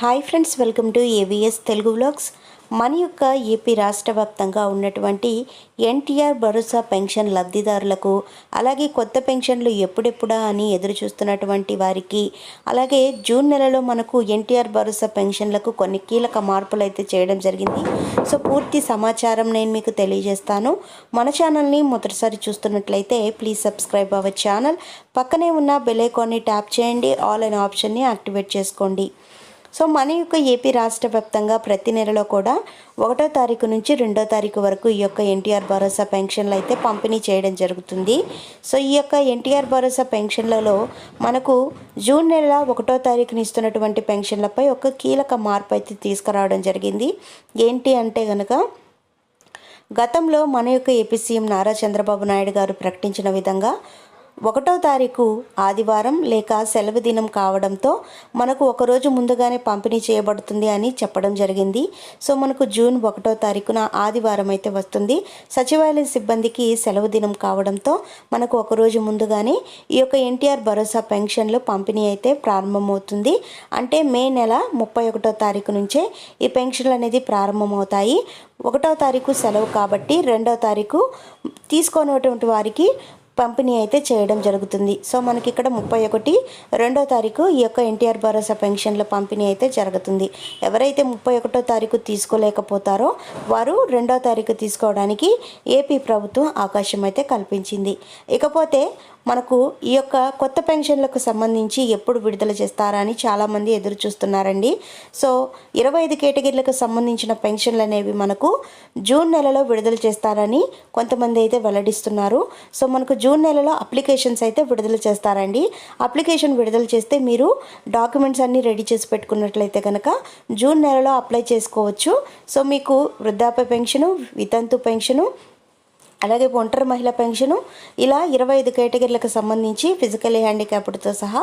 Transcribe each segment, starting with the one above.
Hi friends welcome to AVS Telugu vlogs. మన యొక్క AP రాష్ట్ర వ్యాప్తంగా ఉన్నటువంటి ఎన్టీఆర్ భరోసా పెన్షన్ లబ్ధిదారులకు అలాగే కొత్త పెన్షన్లు ఎప్పుడెప్పుడా అని ఎదురు చూస్తున్నటువంటి వారికి అలాగే జూన్ నెలలో మనకు ఎన్టీఆర్ భరోసా పెన్షన్లకు కొన్ని కీలక మార్పులు అయితే చేయడం జరిగింది. సో పూర్తి సమాచారం నేను మీకు తెలియజేస్తాను. మన ఛానల్ని మొదటిసారి చూస్తున్నట్లయితే ప్లీజ్ సబ్స్క్రైబ్ అవర్ ఛానల్. పక్కనే ఉన్న బెల్ ఐకాన్ని ట్యాప్ చేయండి. ఆల్ అనే ఆప్షన్ని యాక్టివేట్ చేసుకోండి. సో మన యొక్క ఏపీ రాష్ట్ర వ్యాప్తంగా ప్రతి నెలలో కూడా ఒకటో తారీఖు నుంచి రెండో తారీఖు వరకు ఈ యొక్క ఎన్టీఆర్ భరోసా పెన్షన్లు అయితే పంపిణీ చేయడం జరుగుతుంది. సో ఈ యొక్క ఎన్టీఆర్ భరోసా పెన్షన్లలో మనకు జూన్ నెల ఒకటో తారీఖున ఇస్తున్నటువంటి పెన్షన్లపై ఒక కీలక మార్పు అయితే తీసుకురావడం జరిగింది. ఏంటి అంటే కనుక గతంలో మన యొక్క ఏపీ సీఎం నారా చంద్రబాబు నాయుడు గారు ప్రకటించిన విధంగా ఒకటో తారీఖు ఆదివారం లేక సెలవు దినం కావడంతో మనకు ఒకరోజు ముందుగానే పంపిణీ చేయబడుతుంది అని చెప్పడం జరిగింది. సో మనకు జూన్ ఒకటో తారీఖున ఆదివారం అయితే వస్తుంది. సచివాలయ సిబ్బందికి సెలవు దినం కావడంతో మనకు ఒకరోజు ముందుగానే ఈ యొక్క ఎన్టీఆర్ భరోసా పెన్షన్లు పంపిణీ అయితే ప్రారంభమవుతుంది. అంటే మే నెల ముప్పై ఒకటో తారీఖు నుంచే ఈ పెన్షన్లు అనేది ప్రారంభమవుతాయి. ఒకటో తారీఖు సెలవు కాబట్టి రెండో తారీఖు తీసుకున్నటువంటి వారికి పంపిణీ అయితే చేయడం జరుగుతుంది. సో మనకి ఇక్కడ ముప్పై ఒకటి రెండో తారీఖు ఈ యొక్క ఎన్టీఆర్ భరోసా పెన్షన్ల పంపిణీ అయితే జరుగుతుంది. ఎవరైతే ముప్పై ఒకటో తారీఖు తీసుకోలేకపోతారో వారు రెండో తారీఖు తీసుకోవడానికి ఏపీ ప్రభుత్వం అవకాశం అయితే కల్పించింది. ఇకపోతే మనకు ఈ యొక్క కొత్త పెన్షన్లకు సంబంధించి ఎప్పుడు విడుదల చేస్తారా అని చాలామంది ఎదురు చూస్తున్నారండి. సో ఇరవై ఐదు కేటగిరీలకు సంబంధించిన పెన్షన్లు అనేవి మనకు జూన్ నెలలో విడుదల చేస్తారని కొంతమంది అయితే వెల్లడిస్తున్నారు. సో మనకు జూన్ నెలలో అప్లికేషన్స్ అయితే విడుదల చేస్తారండి. అప్లికేషన్ విడుదల చేస్తే మీరు డాక్యుమెంట్స్ అన్నీ రెడీ చేసి పెట్టుకున్నట్లయితే కనుక జూన్ నెలలో అప్లై చేసుకోవచ్చు. సో మీకు వృద్ధాప్య పెన్షను వితంతు పెన్షను అలాగే ఒంటరి మహిళ పెన్షను ఇలా ఇరవై ఐదు కేటగిరీలకు సంబంధించి ఫిజికల్ హ్యాండిక్యాప్డ్తో సహా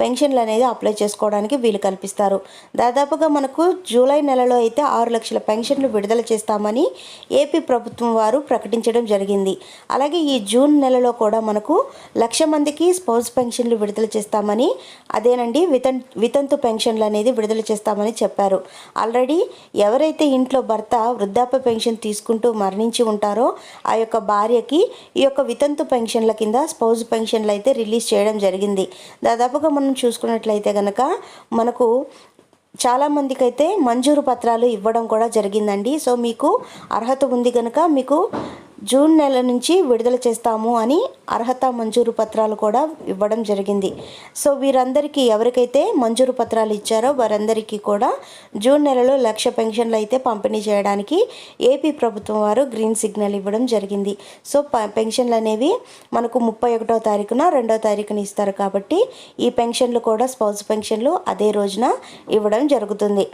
పెన్షన్లు అనేది అప్లై చేసుకోవడానికి వీలు కల్పిస్తారు. దాదాపుగా మనకు జూలై నెలలో అయితే ఆరు లక్షల పెన్షన్లు విడుదల చేస్తామని ఏపీ ప్రభుత్వం వారు ప్రకటించడం జరిగింది. అలాగే ఈ జూన్ నెలలో కూడా మనకు లక్ష మందికి స్పౌస్ పెన్షన్లు విడుదల చేస్తామని అదేనండి వితన్ వితంతు పెన్షన్లు అనేది విడుదల చేస్తామని చెప్పారు. ఆల్రెడీ ఎవరైతే ఇంట్లో భర్త వృద్ధాప్య పెన్షన్ తీసుకుంటూ మరణించి ఉంటారో ఆ యొక్క భార్యకి ఈ యొక్క వితంతు పెన్షన్ల కింద స్పౌజ్ పెన్షన్లు అయితే రిలీజ్ చేయడం జరిగింది. దాదాపుగా మనం చూసుకున్నట్లయితే కనుక మనకు చాలామందికి అయితే మంజూరు పత్రాలు ఇవ్వడం కూడా జరిగిందండి. సో మీకు అర్హత ఉంది కనుక మీకు జూన్ నెల నుంచి విడుదల చేస్తాము అని అర్హత మంజూరు పత్రాలు కూడా ఇవ్వడం జరిగింది. సో వీరందరికీ ఎవరికైతే మంజూరు పత్రాలు ఇచ్చారో వారందరికీ కూడా జూన్ నెలలో లక్ష పెన్షన్లు అయితే పంపిణీ చేయడానికి ఏపీ ప్రభుత్వం వారు గ్రీన్ సిగ్నల్ ఇవ్వడం జరిగింది. సో పెన్షన్లు అనేవి మనకు ముప్పై ఒకటో తారీఖున రెండో తారీఖున ఇస్తారు కాబట్టి ఈ పెన్షన్లు కూడా స్పౌస్ పెన్షన్లు అదే రోజున ఇవ్వడం జరుగుతుంది.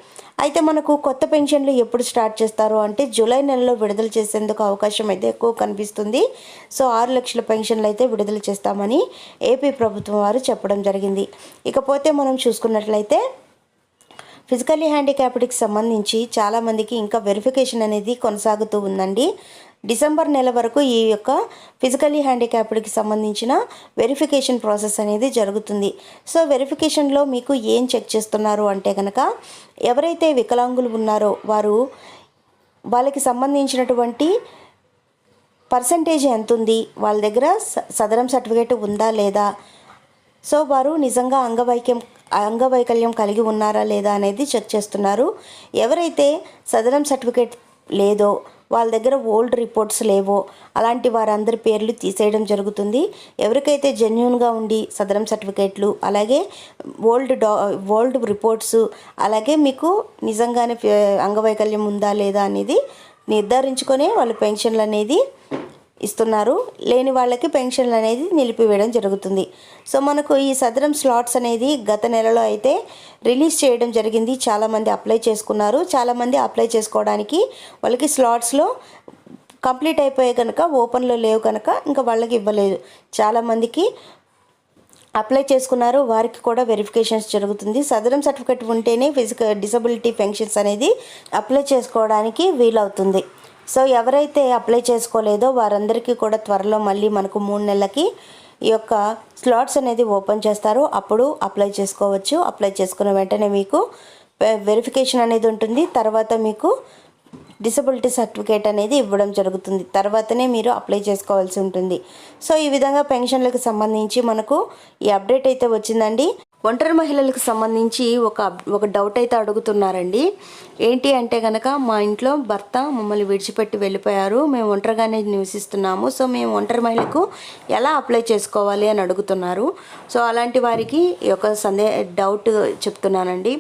అయితే మనకు కొత్త పెన్షన్లు ఎప్పుడు స్టార్ట్ చేస్తారు అంటే జూలై నెలలో విడుదల చేసేందుకు అవకాశం అయితే ఎక్కువ కనిపిస్తుంది. సో ఆరు లక్షల పెన్షన్లు అయితే విడుదల చేస్తామని ఏపీ ప్రభుత్వం వారు చెప్పడం జరిగింది. ఇకపోతే మనం చూసుకున్నట్లయితే ఫిజికల్లీ హ్యాండిక్యాప్డ్కి సంబంధించి చాలామందికి ఇంకా వెరిఫికేషన్ అనేది కొనసాగుతూ ఉందండి. డిసెంబర్ నెల వరకు ఈ యొక్క ఫిజికల్లీ హ్యాండిక్యాప్డ్కి సంబంధించిన వెరిఫికేషన్ ప్రాసెస్ అనేది జరుగుతుంది. సో వెరిఫికేషన్లో మీకు ఏం చెక్ చేస్తున్నారు అంటే కనుక ఎవరైతే వికలాంగులు ఉన్నారో వారు వాళ్ళకి సంబంధించినటువంటి పర్సంటేజ్ ఎంత ఉంది? వాళ్ళ దగ్గర సదరం సర్టిఫికేట్ ఉందా లేదా? సో వారు నిజంగా అంగవైక్యం అంగవైకల్యం కలిగి ఉన్నారా లేదా అనేది చెక్ చేస్తున్నారు. ఎవరైతే సదరం సర్టిఫికేట్ లేదో వాళ్ళ దగ్గర ఓల్డ్ రిపోర్ట్స్ లేవో అలాంటి వారందరి పేర్లు తీసేయడం జరుగుతుంది. ఎవరికైతే జెన్యున్గా ఉండి సదరం సర్టిఫికేట్లు అలాగే ఓల్డ్ డా ఓల్డ్ రిపోర్ట్స్ అలాగే మీకు నిజంగానే అంగవైకల్యం ఉందా లేదా అనేది నిర్ధారించుకొని వాళ్ళు పెన్షన్లు అనేది ఇస్తున్నారు. లేని వాళ్ళకి పెన్షన్లు అనేది నిలిపివేయడం జరుగుతుంది. సో మనకు ఈ సదరం స్లాట్స్ అనేది గత నెలలో అయితే రిలీజ్ చేయడం జరిగింది. చాలామంది అప్లై చేసుకున్నారు. చాలామంది అప్లై చేసుకోవడానికి వాళ్ళకి స్లాట్స్లో కంప్లీట్ అయిపోయాయి కనుక ఓపెన్లో లేవు కనుక ఇంకా వాళ్ళకి ఇవ్వలేదు. చాలామందికి అప్లై చేసుకున్నారు. వారికి కూడా వెరిఫికేషన్స్ జరుగుతుంది. సదరం సర్టిఫికేట్ ఉంటేనే ఫిజికల్ డిసబిలిటీ పెన్షన్స్ అనేది అప్లై చేసుకోవడానికి వీలవుతుంది. సో ఎవరైతే అప్లై చేసుకోలేదో వారందరికీ కూడా త్వరలో మళ్ళీ మనకు మూడు నెలలకి ఈ యొక్క స్లాట్స్ అనేది ఓపెన్ చేస్తారు. అప్పుడు అప్లై చేసుకోవచ్చు. అప్లై చేసుకున్న వెంటనే మీకు వెరిఫికేషన్ అనేది ఉంటుంది. తర్వాత మీకు డిసబిలిటీ సర్టిఫికేట్ అనేది ఇవ్వడం జరుగుతుంది. తర్వాతనే మీరు అప్లై చేసుకోవాల్సి ఉంటుంది. సో ఈ విధంగా పెన్షన్లకు సంబంధించి మనకు ఈ అప్డేట్ అయితే వచ్చిందండి. ఒంటరి మహిళలకు సంబంధించి ఒక ఒక డౌట్ అయితే అడుగుతున్నారండి. ఏంటి అంటే కనుక మా ఇంట్లో భర్త మమ్మల్ని విడిచిపెట్టి వెళ్ళిపోయారు. మేము ఒంటరిగానే నివసిస్తున్నాము. సో మేము ఒంటరి మహిళకు ఎలా అప్లై చేసుకోవాలి అని అడుగుతున్నారు. సో అలాంటి వారికి ఈ యొక్క సందే డౌట్ చెప్తున్నానండి.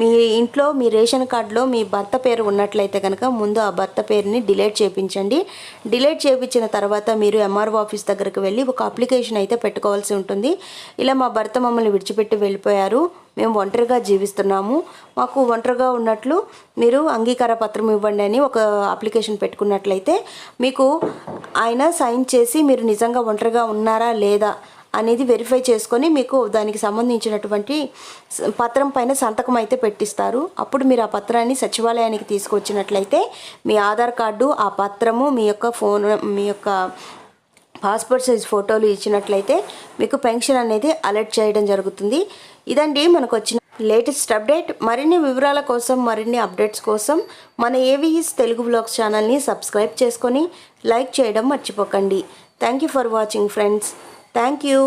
మీ ఇంట్లో మీ రేషన్ కార్డులో మీ భర్త పేరు ఉన్నట్లయితే కనుక ముందు ఆ భర్త పేరుని డిలీట్ చేయించండి డిలీట్ చేయించిన తర్వాత మీరు ఎంఆర్ఓ ఆఫీస్ దగ్గరకు వెళ్ళి ఒక అప్లికేషన్ అయితే పెట్టుకోవాల్సి ఉంటుంది. ఇలా మా భర్త మమ్మల్ని విడిచిపెట్టి వెళ్ళిపోయారు. మేము ఒంటరిగా జీవిస్తున్నాము. మాకు ఒంటరిగా ఉన్నట్లు మీరు అంగీకార పత్రం ఇవ్వండి అని ఒక అప్లికేషన్ పెట్టుకున్నట్లయితే మీకు ఆయన సైన్ చేసి మీరు నిజంగా ఒంటరిగా ఉన్నారా లేదా అనేది వెరిఫై చేసుకొని మీకు దానికి సంబంధించినటువంటి పత్రం పైన సంతకం అయితే పెట్టిస్తారు. అప్పుడు మీరు ఆ పత్రాన్ని సచివాలయానికి తీసుకొచ్చినట్లయితే మీ ఆధార్ కార్డు ఆ పత్రము మీ యొక్క ఫోన్ మీ యొక్క పాస్పోర్ట్ సైజ్ ఫోటోలు ఇచ్చినట్లయితే మీకు పెన్షన్ అనేది అలర్ట్ చేయడం జరుగుతుంది. ఇదండి మనకు వచ్చిన లేటెస్ట్ అప్డేట్. మరిన్ని వివరాల కోసం మరిన్ని అప్డేట్స్ కోసం మన ఏవిఈస్ తెలుగు బ్లాగ్స్ ఛానల్ని సబ్స్క్రైబ్ చేసుకొని లైక్ చేయడం మర్చిపోకండి. Thank you for watching friends. Thank you